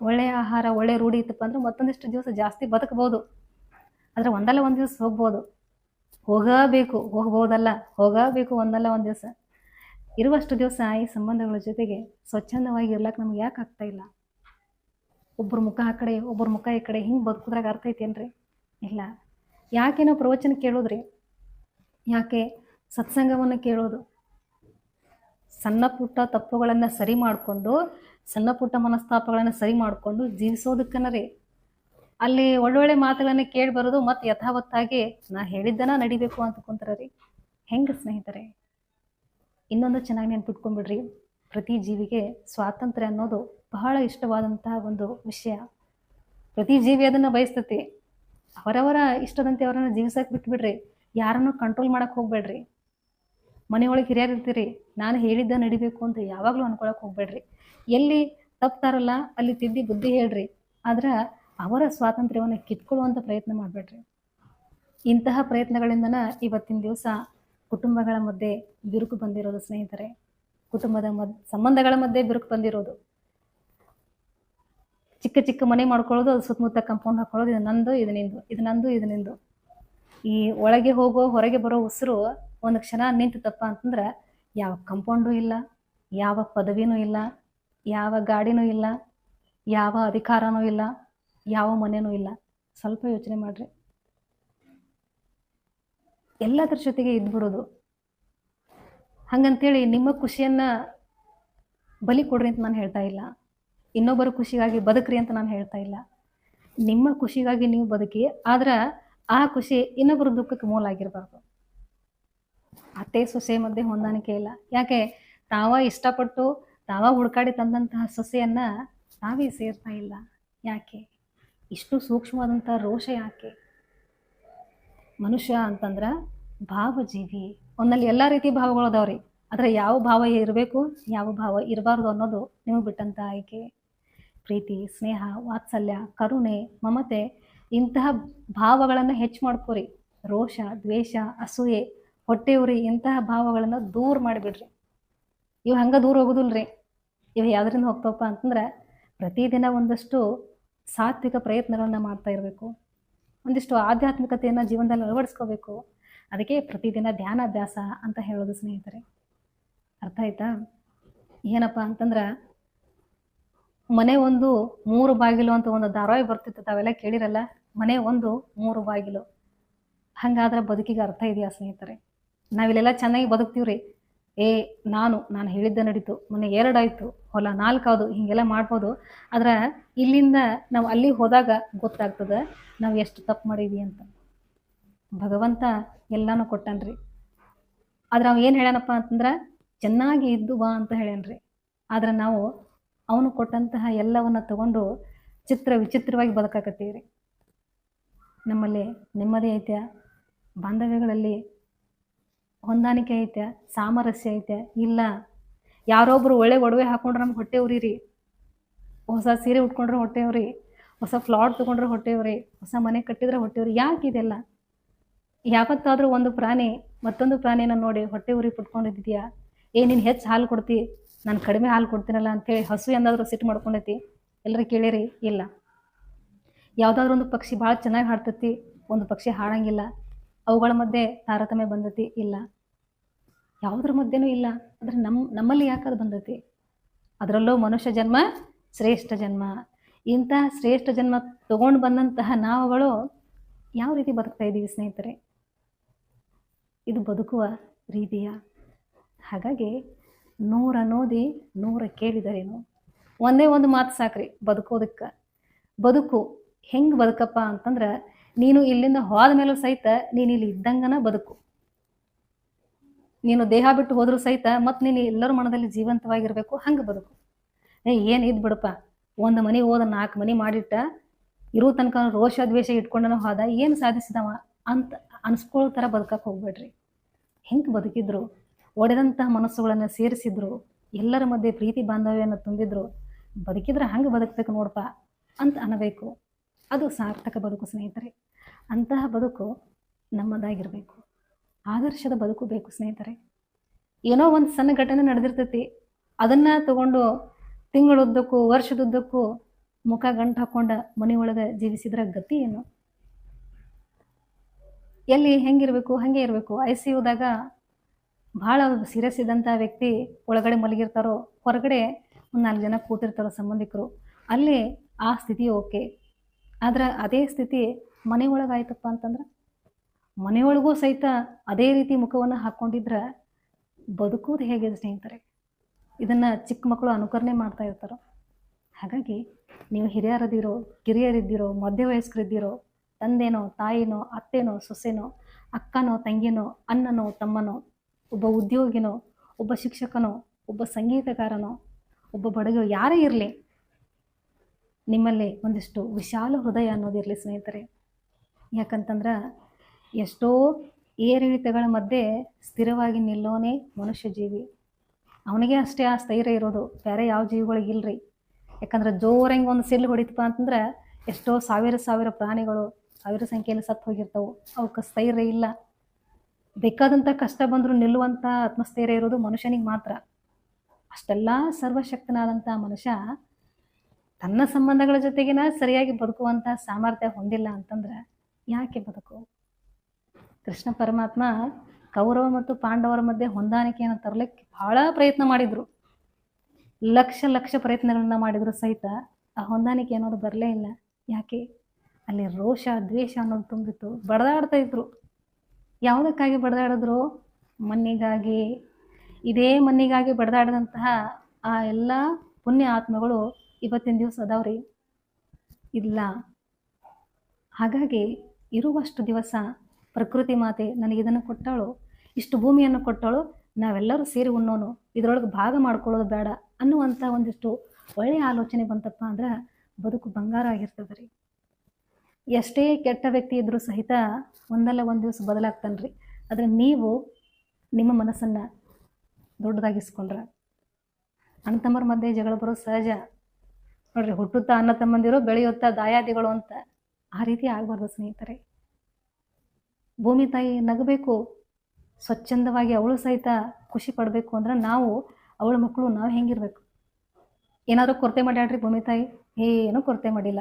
S1: ಒಳ್ಳೆಯ ಆಹಾರ, ಒಳ್ಳೆ ರೂಢಿ ಇತ್ತಪ್ಪ ಅಂದ್ರೆ ಮತ್ತೊಂದಿಷ್ಟು ದಿವಸ ಜಾಸ್ತಿ ಬದುಕಬಹುದು ಆದರೆ ಒಂದಲ್ಲ ಒಂದು ದಿವಸ ಹೋಗ್ಬೋದು. ಹೋಗಬೇಕು, ಹೋಗ್ಬೋದಲ್ಲ, ಹೋಗಬೇಕು ಒಂದಲ್ಲ ಒಂದು ದಿವಸ. ಇರುವಷ್ಟು ದಿವಸ ಈ ಸಂಬಂಧಗಳ ಜೊತೆಗೆ ಸ್ವಚ್ಛಂದವಾಗಿ ಇರ್ಲಕ್ಕೆ ನಮ್ಗೆ ಯಾಕೆ ಆಗ್ತಾ ಇಲ್ಲ? ಒಬ್ಬರ ಮುಖ ಆ ಕಡೆ ಒಬ್ಬರ ಮುಖ ಈ ಕಡೆ ಹಿಂಗೆ ಬದುಕುದ್ರಾಗ ಅರ್ಥ ಐತೇನ್ರಿ? ಇಲ್ಲ. ಯಾಕೆ ನಾವು ಪ್ರವಚನ ಕೇಳೋದ್ರಿ? ಯಾಕೆ ಸತ್ಸಂಗವನ್ನು ಕೇಳೋದು? ಸಣ್ಣ ಪುಟ್ಟ ತಪ್ಪುಗಳನ್ನು ಸರಿ ಮಾಡಿಕೊಂಡು, ಸಣ್ಣ ಪುಟ್ಟ ಮನಸ್ತಾಪಗಳನ್ನು ಸರಿ ಮಾಡಿಕೊಂಡು ಜೀವಿಸೋದಕ್ಕನ ರೀ. ಅಲ್ಲಿ ಒಳ್ಳೊಳ್ಳೆ ಮಾತುಗಳನ್ನು ಕೇಳಿ ಬರೋದು ಮತ್ತು ಯಥಾವತ್ತಾಗಿ ನಾ ಹೇಳಿದ್ದನ ನಡಿಬೇಕು ಅಂತ ಕುಂತಾರ ರೀ. ಹೆಂಗೆ ಸ್ನೇಹಿತರೆ? ಇನ್ನೊಂದು ಚೆನ್ನಾಗಿ ನೆನ್ಪಿಟ್ಕೊಂಡ್ಬಿಡ್ರಿ ಪ್ರತಿ ಜೀವಿಗೆ ಸ್ವಾತಂತ್ರ್ಯ ಅನ್ನೋದು ಬಹಳ ಇಷ್ಟವಾದಂತಹ ಒಂದು ವಿಷಯ. ಪ್ರತಿ ಜೀವಿ ಅದನ್ನು ಬಯಸ್ತತಿ. ಅವರವರ ಇಷ್ಟದಂತೆ ಅವರನ್ನು ಜೀವಿಸಕ್ಕೆ ಬಿಟ್ಬಿಡ್ರಿ. ಯಾರನ್ನು ಕಂಟ್ರೋಲ್ ಮಾಡಕ್ಕೆ ಹೋಗ್ಬೇಡ್ರಿ. ಮನೆಯೊಳಗೆ ಹಿರಿಯರು ಇರ್ತೀರಿ, ನಾನು ಹೇಳಿದ್ದ ನಡಿಬೇಕು ಅಂತ ಯಾವಾಗಲೂ ಅನ್ಕೊಳಕ್ಕೆ ಹೋಗ್ಬೇಡ್ರಿ. ಎಲ್ಲಿ ತಪ್ತಾರಲ್ಲ, ಅಲ್ಲಿ ತಿದ್ದಿ ಬುದ್ಧಿ ಹೇಳ್ರಿ. ಆದ್ರೆ ಅವರ ಸ್ವಾತಂತ್ರ್ಯವನ್ನು ಕಿತ್ಕೊಳ್ಳುವಂಥ ಪ್ರಯತ್ನ ಮಾಡಬೇಡ್ರಿ. ಇಂತಹ ಪ್ರಯತ್ನಗಳಿಂದನ ಇವತ್ತಿನ ದಿವಸ ಕುಟುಂಬಗಳ ಮಧ್ಯೆ ಬಿರುಕು ಬಂದಿರೋದು ಸ್ನೇಹಿತರೆ. ಕುಟುಂಬದ ಮದ್, ಸಂಬಂಧಗಳ ಮಧ್ಯೆ ಬಿರುಕು ಬಂದಿರೋದು. ಚಿಕ್ಕ ಚಿಕ್ಕ ಮನೆ ಮಾಡ್ಕೊಳ್ಳೋದು, ಅದು ಸುತ್ತಮುತ್ತ ಕಂಪೌಂಡ್ ಹಾಕೊಳ್ಳೋದು, ಇದು ನಂದು, ಇದು ನಿಂದು, ಇದು ನಂದು, ಇದು ನಿಂದು. ಈ ಒಳಗೆ ಹೋಗೋ, ಹೊರಗೆ ಬರೋ ಉಸಿರು ಒಂದು ಕ್ಷಣ ನಿಂತಿತಪ್ಪ ಅಂತಂದ್ರೆ, ಯಾವ ಕಂಪೌಂಡು ಇಲ್ಲ, ಯಾವ ಪದವಿನೂ ಇಲ್ಲ, ಯಾವ ಗಾಡಿನೂ ಇಲ್ಲ, ಯಾವ ಅಧಿಕಾರನೂ ಇಲ್ಲ, ಯಾವ ಮನೆನೂ ಇಲ್ಲ. ಸ್ವಲ್ಪ ಯೋಚನೆ ಮಾಡ್ರಿ. ಎಲ್ಲದರ ಜೊತೆಗೆ ಇದ್ಬಿಡೋದು. ಹಂಗಂತೇಳಿ ನಿಮ್ಮ ಖುಷಿಯನ್ನ ಬಲಿ ಕೊಡ್ರಿ ಅಂತ ನಾನು ಹೇಳ್ತಾ ಇಲ್ಲ. ಇನ್ನೊಬ್ಬರ ಖುಷಿಗಾಗಿ ಬದುಕ್ರಿ ಅಂತ ನಾನು ಹೇಳ್ತಾ ಇಲ್ಲ. ನಿಮ್ಮ ಖುಷಿಗಾಗಿ ನೀವು ಬದುಕಿ, ಆದ್ರೆ ಆ ಖುಷಿ ಇನ್ನೊಬ್ಬರ ದುಃಖಕ್ಕೆ ಮೂಲ ಆಗಿರಬಾರ್ದು. ಅತ್ತೆ ಸೊಸೆ ಮಧ್ಯೆ ಹೊಂದಾಣಿಕೆ ಇಲ್ಲ. ಯಾಕೆ? ತಾವ ಇಷ್ಟಪಟ್ಟು, ತಾವ ಹುಡುಕಾಡಿ ತಂದಂತಹ ಸೊಸೆಯನ್ನ ತಾವೇ ಸೇರ್ತಾ ಇಲ್ಲ. ಯಾಕೆ? ಇಷ್ಟು ಸೂಕ್ಷ್ಮವಾದಂಥ ರೋಷ ಯಾಕೆ? ಮನುಷ್ಯ ಅಂತಂದ್ರೆ ಭಾವಜೀವಿ. ಒಂದಲ್ಲಿ ಎಲ್ಲ ರೀತಿ ಭಾವಗಳು ಅದಾವ್ರಿ ಆದ್ರೆ ಯಾವ ಭಾವ ಇರಬೇಕು, ಯಾವ ಭಾವ ಇರಬಾರ್ದು ಅನ್ನೋದು ನಿಮಗೆ ಬಿಟ್ಟಂತ ಆಯ್ಕೆ. ಪ್ರೀತಿ, ಸ್ನೇಹ, ವಾತ್ಸಲ್ಯ, ಕರುಣೆ, ಮಮತೆ ಇಂತಹ ಭಾವಗಳನ್ನು ಹೆಚ್ಚು ಮಾಡ್ಕೋರಿ. ರೋಷ, ದ್ವೇಷ, ಅಸೂಯೆ ಹೊಟ್ಟೆ ಉರಿ ಇಂತಹ ಭಾವಗಳನ್ನು ದೂರ ಮಾಡಿಬಿಡ್ರಿ. ಇವು ಹಂಗೆ ದೂರ ಹೋಗೋದಿಲ್ರಿ. ಇವು ಯಾವ್ದ್ರಿಂದ ಹೋಗ್ತಾವಪ್ಪ ಅಂತಂದ್ರೆ ಪ್ರತಿದಿನ ಒಂದಷ್ಟು ಸಾತ್ವಿಕ ಪ್ರಯತ್ನಗಳನ್ನ ಮಾಡ್ತಾ ಇರಬೇಕು. ಒಂದಿಷ್ಟು ಆಧ್ಯಾತ್ಮಿಕತೆಯನ್ನು ಜೀವನದಲ್ಲಿ ಅಳವಡಿಸ್ಕೋಬೇಕು. ಅದಕ್ಕೆ ಪ್ರತಿದಿನ ಧ್ಯಾನಾಭ್ಯಾಸ ಅಂತ ಹೇಳೋದು ಸ್ನೇಹಿತರೆ. ಅರ್ಥ ಆಯ್ತಾ? ಏನಪ್ಪ ಅಂತಂದ್ರೆ ಮನೆ ಒಂದು ಮೂರು ಬಾಗಿಲು ಅಂತ ಒಂದು ಧಾರಾವಾಹಿ ಬರ್ತಿತ್ತು, ತಾವೆಲ್ಲ ಕೇಳಿರಲ್ಲ? ಮನೆ ಒಂದು ಮೂರು ಬಾಗಿಲು. ಹಂಗಾದ್ರೆ ಬದುಕಿಗೆ ಅರ್ಥ ಇದೆಯಾ ಸ್ನೇಹಿತರೆ? ನಾವಿಲ್ಲೆಲ್ಲ ಚೆನ್ನಾಗಿ ಬದುಕ್ತೀವ್ರಿ. ಏ, ನಾನು ನಾನು ಹೇಳಿದ್ದ ನಡೀತು. ಮೊನ್ನೆ ಎರಡಾಯ್ತು. ಹೊಲ ನಾಲ್ಕಾವುದು, ಹೀಗೆಲ್ಲ ಮಾಡ್ಬೋದು. ಆದ್ರೆ ಇಲ್ಲಿಂದ ನಾವು ಅಲ್ಲಿ ಹೋದಾಗ ಗೊತ್ತಾಗ್ತದೆ, ನಾವು ಎಷ್ಟು ತಪ್ಪು ಮಾಡಿದ್ವಿ ಅಂತ. ಭಗವಂತ ಎಲ್ಲಾನು ಕೊಟ್ಟನ್ರಿ. ಆದ್ರೆ ಅವ ಏನು ಹೇಳ್ಯಾನಪ್ಪ ಅಂತಂದ್ರೆ, ಚೆನ್ನಾಗಿ ಇದ್ದು ಬಾ ಅಂತ ಹೇಳ್ಯಾನ್ರಿ. ಆದ್ರೆ ನಾವು ಅವನು ಕೊಟ್ಟಂತಹ ಎಲ್ಲವನ್ನ ತಗೊಂಡು ಚಿತ್ರ ವಿಚಿತ್ರವಾಗಿ ಬದುಕಾಕತ್ತೀವಿ ರೀ ನಮ್ಮಲ್ಲಿ ನೆಮ್ಮದಿ ಐತೆ ಬಾಂಧವ್ಯಗಳಲ್ಲಿ ಹೊಂದಾಣಿಕೆ ಐತೆ, ಸಾಮರಸ್ಯ ಐತೆ, ಇಲ್ಲ. ಯಾರೊಬ್ರು ಒಳ್ಳೆ ಒಡವೆ ಹಾಕೊಂಡ್ರೆ ನಮ್ಗೆ ಹೊಟ್ಟೆ ಉರಿರಿ. ಹೊಸ ಸೀರೆ ಉಟ್ಕೊಂಡ್ರೆ ಹೊಟ್ಟೆ ಉರಿ, ಹೊಸ ಫ್ಲಾಟ್ ತೊಗೊಂಡ್ರೆ ಹೊಟ್ಟೆ ಉರಿ, ಹೊಸ ಮನೆ ಕಟ್ಟಿದ್ರೆ ಹೊಟ್ಟೆ ಉರಿ, ಯಾಕೆ ಇದೆಲ್ಲ? ಯಾವತ್ತಾದರೂ ಒಂದು ಪ್ರಾಣಿ, ಮತ್ತೊಂದು ಪ್ರಾಣಿನ ನೋಡಿ ಹೊಟ್ಟೆ ಉರಿ ಪುಟ್ಕೊಂಡಿದ್ಯಾ? ಏ, ನೀನು ಹೆಚ್ಚು ಹಾಲು ಕೊಡ್ತಿ, ನಾನು ಕಡಿಮೆ ಹಾಲು ಕೊಡ್ತೀನಲ್ಲ ಅಂತೇಳಿ ಹಸು ಎಂದಾದರೂ ಸಿಟ್ಟು ಮಾಡ್ಕೊಂಡೈತಿ. ಎಲ್ಲರೂ ಕೇಳಿರಿ, ಇಲ್ಲ. ಯಾವುದಾದ್ರೂ ಒಂದು ಪಕ್ಷಿ ಭಾಳ ಚೆನ್ನಾಗಿ ಹಾಡ್ತೈತಿ, ಒಂದು ಪಕ್ಷಿ ಹಾಡಂಗಿಲ್ಲ. ಅವುಗಳ ಮಧ್ಯೆ ತಾರತಮ್ಯ ಬಂದತಿ? ಇಲ್ಲ. ಯಾವುದ್ರ ಮಧ್ಯೆನೂ ಇಲ್ಲ. ಅಂದ್ರೆ ನಮ್ಮ ನಮ್ಮಲ್ಲಿ ಯಾಕದು ಬಂದತಿ? ಅದರಲ್ಲೂ ಮನುಷ್ಯ ಜನ್ಮ, ಶ್ರೇಷ್ಠ ಜನ್ಮ. ಇಂತಹ ಶ್ರೇಷ್ಠ ಜನ್ಮ ತಗೊಂಡು ಬಂದಂತಹ ನಾವುಗಳು ಯಾವ ರೀತಿ ಬದುಕ್ತಾ ಇದ್ದೀವಿ ಸ್ನೇಹಿತರೆ? ಇದು ಬದುಕುವ ರೀತಿಯ. ಹಾಗಾಗಿ ನೂರ ನೋದಿ ನೂರ ಕೇಳಿದರೇನು? ಒಂದೇ ಒಂದು ಮಾತು ಸಾಕ್ರಿ, ಬದುಕೋದಕ್ಕೆ. ಬದುಕು ಹೆಂಗೆ ಬದುಕಪ್ಪ ಅಂತಂದ್ರೆ ನೀನು ಇಲ್ಲಿಂದ ಹೋದ ಮೇಲೂ ಸಹಿತ ನೀನು ಇಲ್ಲಿ ಇದ್ದಂಗನ ಬದುಕು. ನೀನು ದೇಹ ಬಿಟ್ಟು ಹೋದ್ರೂ ಸಹಿತ ಮತ್ತೆ ನೀನು ಎಲ್ಲರ ಮನದಲ್ಲಿ ಜೀವಂತವಾಗಿರ್ಬೇಕು, ಹಂಗೆ ಬದುಕು. ಏ, ಏನು ಇದ್ ಬಿಡಪ್ಪ? ಒಂದು ಮನೆ ಹೋದ ನಾಲ್ಕು ಮನೆ ಮಾಡಿಟ್ಟ ಇರೋ ತನಕ ರೋಷ ದ್ವೇಷ ಇಟ್ಕೊಂಡನ ಹೋದ ಏನು ಸಾಧಿಸಿದವ ಅಂತ ಅನ್ಸ್ಕೊಳ್ಳೋ ಥರ ಬದುಕಕ್ಕೆ ಹೋಗ್ಬೇಡ್ರಿ. ಹೆಂಗೆ ಬದುಕಿದ್ರು? ಒಡೆದಂತಹ ಮನಸ್ಸುಗಳನ್ನು ಸೇರಿಸಿದ್ರು, ಎಲ್ಲರ ಮಧ್ಯೆ ಪ್ರೀತಿ ಬಾಂಧವ್ಯನ ತುಂಬಿದ್ರು, ಬದುಕಿದ್ರೆ ಹಂಗೆ ಬದುಕಬೇಕು ನೋಡಪ್ಪ ಅಂತ ಅನ್ನಬೇಕು. ಅದು ಸಾರ್ಥಕ ಬದುಕು ಸ್ನೇಹಿತರೆ. ಅಂತಹ ಬದುಕು ನಮ್ಮದಾಗಿರಬೇಕು. ಆದರ್ಶದ ಬದುಕು ಬೇಕು ಸ್ನೇಹಿತರೆ. ಏನೋ ಒಂದು ಸಣ್ಣ ಘಟನೆ ನಡೆದಿರ್ತೈತಿ. ಅದನ್ನು ತಗೊಂಡು ತಿಂಗಳುದ್ದಕ್ಕೂ, ವರ್ಷದುದ್ದಕ್ಕೂ ಮುಖ ಗಂಟು ಹಾಕೊಂಡ ಮನೆಯೊಳಗೆ ಜೀವಿಸಿದ್ರ ಗತಿ ಏನು? ಎಲ್ಲಿ ಹೆಂಗಿರಬೇಕು, ಹಾಗೆ ಇರಬೇಕು. ಐ ಸಿ ಯುದಾಗ ಭಾಳ ಸೀರಿಯಸ್ ಇದ್ದಂಥ ವ್ಯಕ್ತಿ ಒಳಗಡೆ ಮಲಗಿರ್ತಾರೋ, ಹೊರಗಡೆ ಒಂದು ನಾಲ್ಕು ಜನ ಕೂತಿರ್ತಾರೋ ಸಂಬಂಧಿಕರು, ಅಲ್ಲಿ ಆ ಸ್ಥಿತಿ ಓಕೆ. ಆದ್ರ ಅದೇ ಸ್ಥಿತಿ ಮನೆಯೊಳಗಾಯ್ತಪ್ಪ ಅಂತಂದ್ರೆ ಮನೆಯೊಳಗೂ ಸಹಿತ ಅದೇ ರೀತಿ ಮುಖವನ್ನು ಹಾಕ್ಕೊಂಡಿದ್ರೆ ಬದುಕೋದು ಹೇಗೆ ಸ್ನೇಹಿತರೆ? ಇದನ್ನು ಚಿಕ್ಕ ಮಕ್ಕಳು ಅನುಕರಣೆ ಮಾಡ್ತಾ ಇರ್ತಾರೋ? ಹಾಗಾಗಿ ನೀವು ಹಿರಿಯರದಿರೋ ಕಿರಿಯರಿದ್ದಿರೋ, ಮಧ್ಯವಯಸ್ಕರಿದ್ದೀರೋ, ತಂದೆನೋ, ತಾಯಿನೋ, ಅತ್ತೆನೋ, ಸೊಸೆನೋ, ಅಕ್ಕನೋ, ತಂಗಿನೋ, ಅಣ್ಣನೋ, ತಮ್ಮನೋ, ಒಬ್ಬ ಉದ್ಯೋಗಿನೋ, ಒಬ್ಬ ಶಿಕ್ಷಕನೋ, ಒಬ್ಬ ಸಂಗೀತಗಾರನೋ, ಒಬ್ಬ ಬಡಗೋ ಯಾರೇ ಇರಲಿ, ನಿಮ್ಮಲ್ಲಿ ಒಂದಿಷ್ಟು ವಿಶಾಲ ಹೃದಯ ಅನ್ನೋದಿರಲಿ ಸ್ನೇಹಿತರೆ. ಯಾಕಂತಂದ್ರೆ ಎಷ್ಟೋ ಏರಿಳಿತಗಳ ಮಧ್ಯೆ ಸ್ಥಿರವಾಗಿ ನಿಲ್ಲೋನೇ ಮನುಷ್ಯ ಜೀವಿ. ಅವನಿಗೆ ಅಷ್ಟೇ ಆ ಸ್ಥೈರ್ಯ ಇರೋದು, ಬೇರೆ ಯಾವ ಜೀವಿಗಳಿಗೆ ಇಲ್ರಿ. ಯಾಕಂದ್ರೆ ಜೋರಂಗೆ ಒಂದು ಸಿಲ್ಲು ಹೊಡಿತಪ್ಪ ಅಂತಂದ್ರೆ ಎಷ್ಟೋ ಸಾವಿರ ಸಾವಿರ ಪ್ರಾಣಿಗಳು ಸಾವಿರ ಸಂಖ್ಯೆಯಲ್ಲಿ ಸತ್ತು ಹೋಗಿರ್ತವೆ. ಅವಕ್ಕೆ ಸ್ಥೈರ್ಯ ಇಲ್ಲ. ಬೇಕಾದಂಥ ಕಷ್ಟ ಬಂದರೂ ನಿಲ್ಲುವಂಥ ಆತ್ಮಸ್ಥೈರ್ಯ ಇರೋದು ಮನುಷ್ಯನಿಗೆ ಮಾತ್ರ. ಅಷ್ಟೆಲ್ಲ ಸರ್ವಶಕ್ತನಾದಂಥ ಮನುಷ್ಯ ತನ್ನ ಸಂಬಂಧಗಳ ಜೊತೆಗಿನ ಸರಿಯಾಗಿ ಬದುಕುವಂಥ ಸಾಮರ್ಥ್ಯ ಹೊಂದಿಲ್ಲ ಅಂತಂದ್ರೆ ಯಾಕೆ ಬದುಕು? ಕೃಷ್ಣ ಪರಮಾತ್ಮ ಕೌರವ ಮತ್ತು ಪಾಂಡವರ ಮಧ್ಯೆ ಹೊಂದಾಣಿಕೆಯನ್ನು ತರಲಿಕ್ಕೆ ಬಹಳ ಪ್ರಯತ್ನ ಮಾಡಿದ್ರು. ಲಕ್ಷ ಲಕ್ಷ ಪ್ರಯತ್ನಗಳನ್ನ ಮಾಡಿದ್ರು ಸಹಿತ ಆ ಹೊಂದಾಣಿಕೆ ಅನ್ನೋದು ಬರಲೇ ಇಲ್ಲ. ಯಾಕೆ? ಅಲ್ಲಿ ರೋಷ, ದ್ವೇಷ ಅನ್ನೋದು ತುಂಬಿತ್ತು. ಬಡದಾಡ್ತಾ ಇದ್ರು. ಯಾವುದಕ್ಕಾಗಿ ಬಡದಾಡಿದ್ರು? ಮಣ್ಣಿಗಾಗಿ. ಇದೇ ಮಣ್ಣಿಗಾಗಿ ಬಡದಾಡಿದಂತಹ ಆ ಎಲ್ಲ ಪುಣ್ಯ ಆತ್ಮಗಳು ಇವತ್ತಿನ ದಿವಸ ಅದಾವ್ರಿ. ಇಲ್ಲ. ಹಾಗಾಗಿ ಇರುವಷ್ಟು ದಿವಸ ಪ್ರಕೃತಿ ಮಾತೆ ನನಗೆ ಇದನ್ನು ಕೊಟ್ಟಳು ಇಷ್ಟು ಭೂಮಿಯನ್ನು ಕೊಟ್ಟಳು ನಾವೆಲ್ಲರೂ ಸೇರಿ ಉಣ್ಣೋನು, ಇದರೊಳಗೆ ಭಾಗ ಮಾಡ್ಕೊಳ್ಳೋದು ಬೇಡ ಅನ್ನುವಂಥ ಒಂದಿಷ್ಟು ಒಳ್ಳೆಯ ಆಲೋಚನೆ ಬಂತಪ್ಪ ಅಂದ್ರೆ ಬದುಕು ಬಂಗಾರ ಆಗಿರ್ತದೆ ರೀ. ಎಷ್ಟೇ ಕೆಟ್ಟ ವ್ಯಕ್ತಿ ಇದ್ದರೂ ಸಹಿತ ಒಂದಲ್ಲ ಒಂದು ದಿವಸ ಬದಲಾಗ್ತಾನೆ ರೀ ಆದರೆ ನೀವು ನಿಮ್ಮ ಮನಸ್ಸನ್ನು ದೊಡ್ಡದಾಗಿಸ್ಕೊಂಡ್ರ. ಅಣ್ಣ ತಮ್ಮರ ಮಧ್ಯೆ ಜಗಳ ಬರೋದು ಸಹಜ. ನೋಡ್ರಿ ಹುಟ್ಟುತ್ತಾ ಅಣ್ಣ ತಮ್ಮಂದಿರೋ ಬೆಳೆಯುತ್ತಾ ದಾಯಾದಿಗಳು ಅಂತ ಆ ರೀತಿ ಆಗಬಾರ್ದು ಸ್ನೇಹಿತರೆ. ಭೂಮಿ ತಾಯಿ ನಗಬೇಕು, ಸ್ವಚ್ಛಂದವಾಗಿ ಅವಳು ಸಹಿತ ಖುಷಿ ಪಡಬೇಕು ಅಂದ್ರೆ ನಾವು ಅವಳ ಮಕ್ಕಳು ನಾವು ಹೆಂಗಿರ್ಬೇಕು? ಏನಾದರೂ ಕೊರತೆ ಮಾಡ್ಯಾಡ್ರಿ ಭೂಮಿ ತಾಯಿ? ಏನು ಕೊರತೆ ಮಾಡಿಲ್ಲ.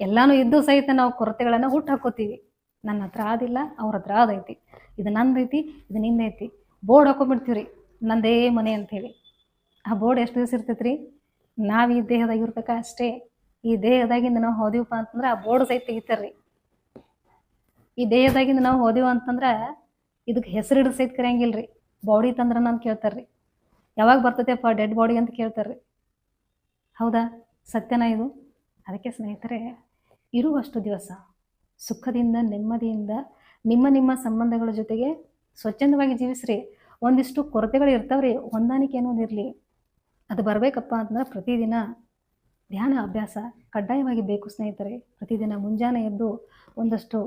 S1: ಎಲ್ಲಾನು ಇದ್ದು ಸಹಿತ ನಾವು ಕೊರತೆಗಳನ್ನು ಹುಟ್ಟು ಹಾಕೋತೀವಿ. ನನ್ನ ಹತ್ರ ಆದಿಲ್ಲ, ಅವ್ರ ಹತ್ರ ಅದೈತಿ ಇದು ನಂದೈತಿ ಇದು ನಿಂದೈತಿ ಬೋರ್ಡ್ ಹಾಕೊಂಡ್ಬಿಡ್ತೀವಿ ರೀ ನಂದೇ ಮನೆ ಅಂಥೇಳಿ ಆ ಬೋರ್ಡ್ ಎಷ್ಟು ದಿವಸ ಇರ್ತೈತ್ರಿ? ನಾವು ಈ ದೇಹದಾಗ ಅಷ್ಟೇ. ಈ ದೇಹದಾಗಿಂದ ನಾವು ಹೋದಿವಪ್ಪ ಅಂತಂದ್ರೆ ಆ ಬೋರ್ಡ್ ಸಹಿತ ತೆಗಿತಾರ್ರಿ ಈ ದೇಹದಾಗಿಂದ ನಾವು ಹೋದಿವ ಅಂತಂದ್ರೆ ಇದಕ್ಕೆ ಹೆಸರಿಡ ಸಹಿತ ಕರೆಯಂಗಿಲ್ಲ ರೀ ಬಾಡಿ ತಂದ್ರೆ ನಾನು ಕೇಳ್ತಾರ್ರಿ. ಯಾವಾಗ ಬರ್ತೈತೆಪ್ಪ ಡೆಡ್ ಬಾಡಿ ಅಂತ ಕೇಳ್ತಾರ್ರಿ. ಹೌದಾ? ಸತ್ಯನ ಇದು? ಅದಕ್ಕೆ ಸ್ನೇಹಿತರೆ, ಇರುವಷ್ಟು ದಿವಸ ಸುಖದಿಂದ, ನೆಮ್ಮದಿಯಿಂದ, ನಿಮ್ಮ ನಿಮ್ಮ ಸಂಬಂಧಗಳ ಜೊತೆಗೆ ಸ್ವಚ್ಛಂದವಾಗಿ ಜೀವಿಸ್ರಿ. ಒಂದಿಷ್ಟು ಕೊರತೆಗಳು ಇರ್ತಾವ್ರಿ. ಹೊಂದಾಣಿಕೆ ಅನ್ನೋದಿರಲಿ. ಅದು ಬರಬೇಕಪ್ಪ ಅಂತಂದ್ರೆ ಪ್ರತಿದಿನ ಧ್ಯಾನ ಅಭ್ಯಾಸ ಕಡ್ಡಾಯವಾಗಿ ಬೇಕು ಸ್ನೇಹಿತರೆ. ಪ್ರತಿದಿನ ಮುಂಜಾನೆ ಎದ್ದು ಒಂದಷ್ಟು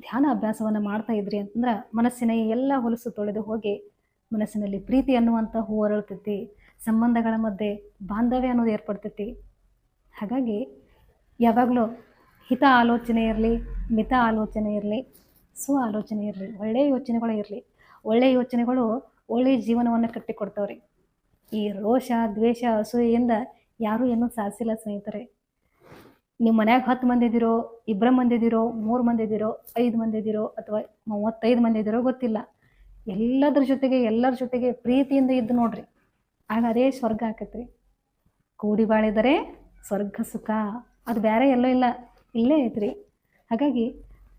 S1: ಧ್ಯಾನ ಅಭ್ಯಾಸವನ್ನು ಮಾಡ್ತಾ ಇದ್ರಿ ಅಂತಂದ್ರೆ ಮನಸ್ಸಿನ ಎಲ್ಲ ಹೊಲಸು ತೊಳೆದು ಹೋಗಿ ಮನಸ್ಸಿನಲ್ಲಿ ಪ್ರೀತಿ ಅನ್ನುವಂಥ ಹೂ ಅರಳ್ತೈತಿ. ಸಂಬಂಧಗಳ ಮಧ್ಯೆ ಬಾಂಧವ್ಯ ಅನ್ನೋದು ಏರ್ಪಡ್ತೈತಿ. ಹಾಗಾಗಿ ಯಾವಾಗಲೂ ಹಿತ ಆಲೋಚನೆ ಇರಲಿ, ಮಿತ ಆಲೋಚನೆ ಇರಲಿ, ಸ್ವ ಆಲೋಚನೆ ಇರಲಿ ಒಳ್ಳೆಯ ಯೋಚನೆಗಳು ಇರಲಿ. ಒಳ್ಳೆಯ ಯೋಚನೆಗಳು ಒಳ್ಳೆಯ ಜೀವನವನ್ನು ಕಟ್ಟಿಕೊಡ್ತಾವ್ರಿ. ಈ ರೋಷ, ದ್ವೇಷ, ಅಸೂಯೆಯಿಂದ ಯಾರೂ ಏನೂ ಸಾಧಿಸಿಲ್ಲ ಸ್ನೇಹಿತರೆ. ನೀವು ಮನ್ಯಾಗ ಹತ್ತು ಮಂದಿ ಇದ್ದೀರೋ ಇಬ್ಬರ ಮಂದಿ ಇದ್ದೀರೋ, ಮೂರು ಮಂದಿ ಇದ್ದೀರೋ, ಐದು ಮಂದಿ ಇದ್ದೀರೋ ಅಥವಾ ಮೂವತ್ತೈದು ಮಂದಿ ಇದ್ದೀರೋ ಗೊತ್ತಿಲ್ಲ. ಎಲ್ಲದ್ರ ಜೊತೆಗೆ, ಎಲ್ಲರ ಜೊತೆಗೆ ಪ್ರೀತಿಯಿಂದ ಇದ್ದು ನೋಡ್ರಿ. ಆಗ ಅದೇ ಸ್ವರ್ಗ ಆಕತ್ರಿ. ಕೂಡಿ ಬಾಳಿದರೆ ಸ್ವರ್ಗ ಸುಖ. ಅದು ಬೇರೆ ಎಲ್ಲೋ ಇಲ್ಲ. ಇಲ್ಲೇ ಐತ್ರಿ. ಹಾಗಾಗಿ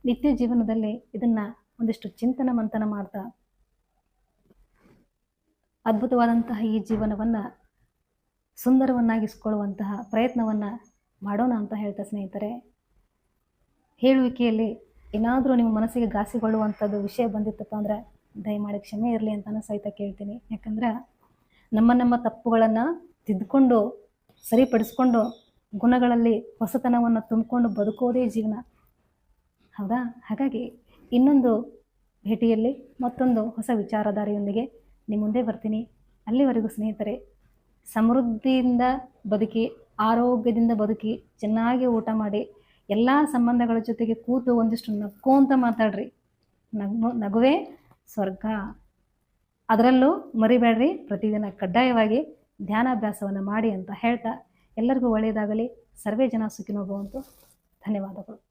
S1: ನಿತ್ಯ ಜೀವನದಲ್ಲಿ ಇದನ್ನ ಒಂದಿಷ್ಟು ಚಿಂತನ ಮಂಥನ ಮಾಡ್ತಾ ಅದ್ಭುತವಾದಂತಹ ಈ ಜೀವನವನ್ನು ಸುಂದರವನ್ನಾಗಿಸ್ಕೊಳ್ಳುವಂತಹ ಪ್ರಯತ್ನವನ್ನು ಮಾಡೋಣ ಅಂತ ಹೇಳ್ತಾ ಸ್ನೇಹಿತರೆ. ಹೇಳುವಿಕೆಯಲ್ಲಿ ಏನಾದರೂ ನಿಮ್ಮ ಮನಸ್ಸಿಗೆ ಘಾಸಿಗೊಳ್ಳುವಂಥದ್ದು ವಿಷಯ ಬಂದಿತ್ತಪ್ಪ ಅಂದ್ರೆ ದಯಮಾಡಿ ಕ್ಷಮೆ ಇರಲಿ ಅಂತಲೂ ಸಹಿತ ಕೇಳ್ತೀನಿ. ಯಾಕಂದ್ರೆ ನಮ್ಮ ನಮ್ಮ ತಪ್ಪುಗಳನ್ನು ತಿದ್ದುಕೊಂಡು ಸರಿಪಡಿಸ್ಕೊಂಡು, ಗುಣಗಳಲ್ಲಿ ಹೊಸತನವನ್ನು ತುಂಬಿಕೊಂಡು ಬದುಕೋದೇ ಜೀವನ. ಹೌದಾ? ಹಾಗಾಗಿ ಇನ್ನೊಂದು ಭೇಟಿಯಲ್ಲಿ ಮತ್ತೊಂದು ಹೊಸ ವಿಚಾರಧಾರೆಯೊಂದಿಗೆ ನಿಮ್ಮ ಮುಂದೆ ಬರ್ತೀನಿ. ಅಲ್ಲಿವರೆಗೂ ಸ್ನೇಹಿತರೆ ಸಮೃದ್ಧಿಯಿಂದ ಬದುಕಿ, ಆರೋಗ್ಯದಿಂದ ಬದುಕಿ, ಚೆನ್ನಾಗಿ ಊಟ ಮಾಡಿ, ಎಲ್ಲ ಸಂಬಂಧಗಳ ಜೊತೆಗೆ ಕೂತು ಒಂದಿಷ್ಟು ನಕ್ಕೋಂತ ಮಾತಾಡ್ರಿ. ನಗು ನಗುವೇ ಸ್ವರ್ಗ. ಅದರಲ್ಲೂ ಮರಿಬೇಡ್ರಿ, ಪ್ರತಿದಿನ ಕಡ್ಡಾಯವಾಗಿ ಧ್ಯಾನಾಭ್ಯಾಸವನ್ನು ಮಾಡಿ ಅಂತ ಹೇಳ್ತಾ, ಎಲ್ಲರಿಗೂ ಒಳ್ಳೆಯದಾಗಲಿ. ಸರ್ವೇ ಜನ ಸುಖಿನೋಗುವಂತೂ ಧನ್ಯವಾದಗಳು.